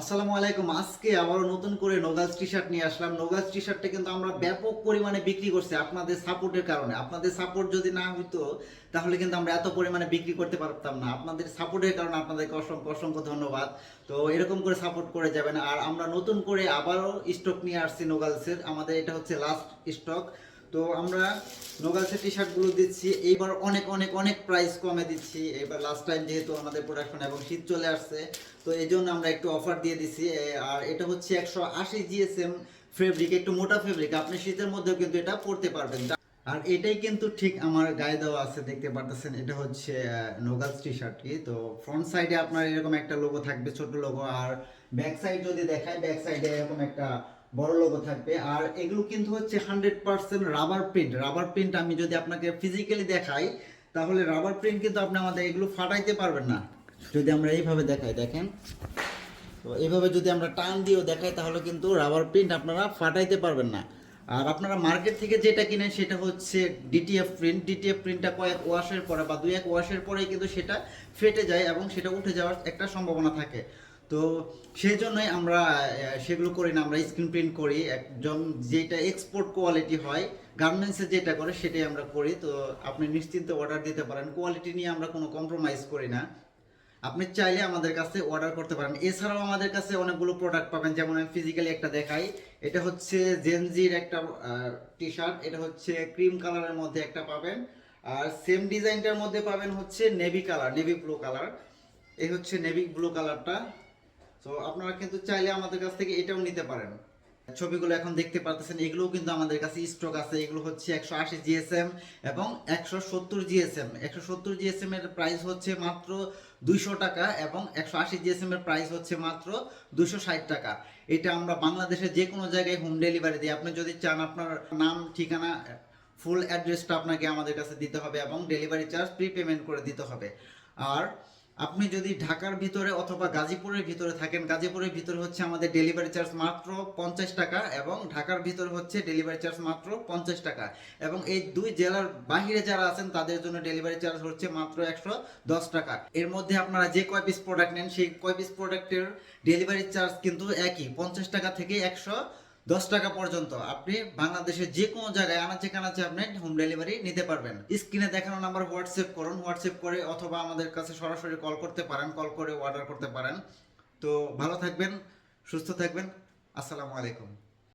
আসসালামু আলাইকুম। আজকে আবারও নতুন করে নোগালস টি শার্ট নিয়ে আসলাম। নোগালস টি শার্টটা কিন্তু আমরা ব্যাপক পরিমাণে বিক্রি করছি আপনাদের সাপোর্টের কারণে। আপনাদের সাপোর্ট যদি না হইতো, তাহলে কিন্তু আমরা এত পরিমাণে বিক্রি করতে পারতাম না। আপনাদের সাপোর্টের কারণে আপনাদেরকে অসংখ্য অসংখ্য ধন্যবাদ। তো এরকম করে সাপোর্ট করে যাবেন। আর আমরা নতুন করে আবারও স্টক নিয়ে আসছি নোগালসের আমাদের এটা হচ্ছে লাস্ট স্টক তো আমরা নোগালসের টি শার্টগুলো দিচ্ছি। এইবার অনেক অনেক অনেক প্রাইস কমে দিচ্ছি। এবার লাস্ট টাইম যেহেতু আমাদের প্রোডাকশন এবং শীত চলে আসছে, তো এই জন্য আমরা একটু অফার দিয়ে দিচ্ছি। আর এটা হচ্ছে একশো আশি জিএসএম ফেব্রিক একটু মোটা ফেব্রিক আপনি শীতের মধ্যেও কিন্তু এটা পড়তে পারবেন। আর এটাই কিন্তু ঠিক আমার গায়ে দেওয়া আছে, দেখতে পারতেছেন, এটা হচ্ছে নোগালস টি শার্টটি তো ফ্রন্ট সাইডে আপনার এরকম একটা লোগো থাকবে, ছোট লোগো আর ব্যাক সাইড যদি দেখায় ব্যাক সাইডে এরকম একটা বড় লোগো থাকবে। আর এগুলো কিন্তু হচ্ছে hundred percent rubber print rubber print আমি যদি আপনাকে ফিজিক্যালি দেখাই, তাহলে রাবার প্রিন্ট কিন্তু আপনি আমাদের এগুলো ফাটাইতে পারবেন না। যদি আমরা এইভাবে দেখাই, দেখেন। তো এইভাবে যদি আমরা টান দিয়েও দেখাই, তাহলে কিন্তু রাবার প্রিন্ট আপনারা ফাটাইতে পারবেন না। আর আপনারা মার্কেট থেকে যেটা কিনেন সেটা হচ্ছে ডিটিএফ প্রিন্ট ডিটিএফ প্রিন্টটা কয়েক ওয়াশের পরে বা দুই এক ওয়াশের পরে কিন্তু সেটা ফেটে যায় এবং সেটা উঠে যাওয়ার একটা সম্ভাবনা থাকে। তো সেই জন্যই আমরা সেগুলো করি না, আমরা স্ক্রিন প্রিন্ট করি। একজন যেটা এক্সপোর্ট কোয়ালিটি হয় গার্মেন্টসে যেটা করে সেটাই আমরা করি। তো আপনি নিশ্চিন্তে অর্ডার দিতে পারেন। কোয়ালিটি নিয়ে আমরা কোনো কম্প্রোমাইজ করি না। আপনি চাইলে আমাদের কাছে অর্ডার করতে পারেন। এছাড়াও আমাদের কাছে অনেকগুলো প্রোডাক্ট পাবেন, যেমন আমি ফিজিক্যালি একটা দেখাই। এটা হচ্ছে জেনজির একটা টি শার্ট এটা হচ্ছে ক্রিম কালারের মধ্যে একটা পাবেন। আর সেম ডিজাইনটার মধ্যে পাবেন হচ্ছে navy colour navy blue colour এই হচ্ছে নেভি ব্লু কালারটা তো আপনারা কিন্তু চাইলে আমাদের কাছ থেকে এটাও নিতে পারেন। ছবিগুলো এখন দেখতে পারতেছেন, এগুলোও কিন্তু আমাদের কাছে স্টক আছে। এগুলো হচ্ছে একশো আশি জিএসএম এবং একশো সত্তর জিএসএম একশো সত্তর জিএসএম এর প্রাইস হচ্ছে মাত্র দুইশো টাকা এবং একশো আশি জিএসএম এর প্রাইস হচ্ছে মাত্র দুশো ষাট টাকা। এটা আমরা বাংলাদেশের যে কোনো জায়গায় হোম ডেলিভারি দিই। আপনি যদি চান আপনার নাম, ঠিকানা ফুল অ্যাড্রেসটা আপনাকে আমাদের কাছে দিতে হবে এবং ডেলিভারি চার্জ প্রি পেমেন্ট করে দিতে হবে। আর আপনি যদি ঢাকার ভিতরে অথবা গাজীপুরের ভিতরে থাকেন, গাজীপুরের ভিতরে হচ্ছে আমাদের ডেলিভারি চার্জ মাত্র পঞ্চাশ টাকা এবং ঢাকার ভিতরে হচ্ছে ডেলিভারি চার্জ মাত্র পঞ্চাশ টাকা। এবং এই দুই জেলার বাহিরে যারা আছেন, তাদের জন্য ডেলিভারি চার্জ হচ্ছে মাত্র একশো দশ টাকা। এর মধ্যে আপনারা যে কয় পিস প্রোডাক্ট নেন, সেই কয় পিস প্রোডাক্টের ডেলিভারি চার্জ কিন্তু একই। পঞ্চাশ টাকা থেকে একশো দশ টাকা পর্যন্ত আপনি বাংলাদেশের যে কোনো জায়গায় আনাচে কানাচে আপনি হোম ডেলিভারি নিতে পারবেন। স্ক্রিনে দেখানো নাম্বার হোয়াটসঅ্যাপ করুন হোয়াটসঅ্যাপ করে অথবা আমাদের কাছে সরাসরি কল করতে পারেন কল করে অর্ডার করতে পারেন। তো ভালো থাকবেন, সুস্থ থাকবেন। আসসালামু আলাইকুম।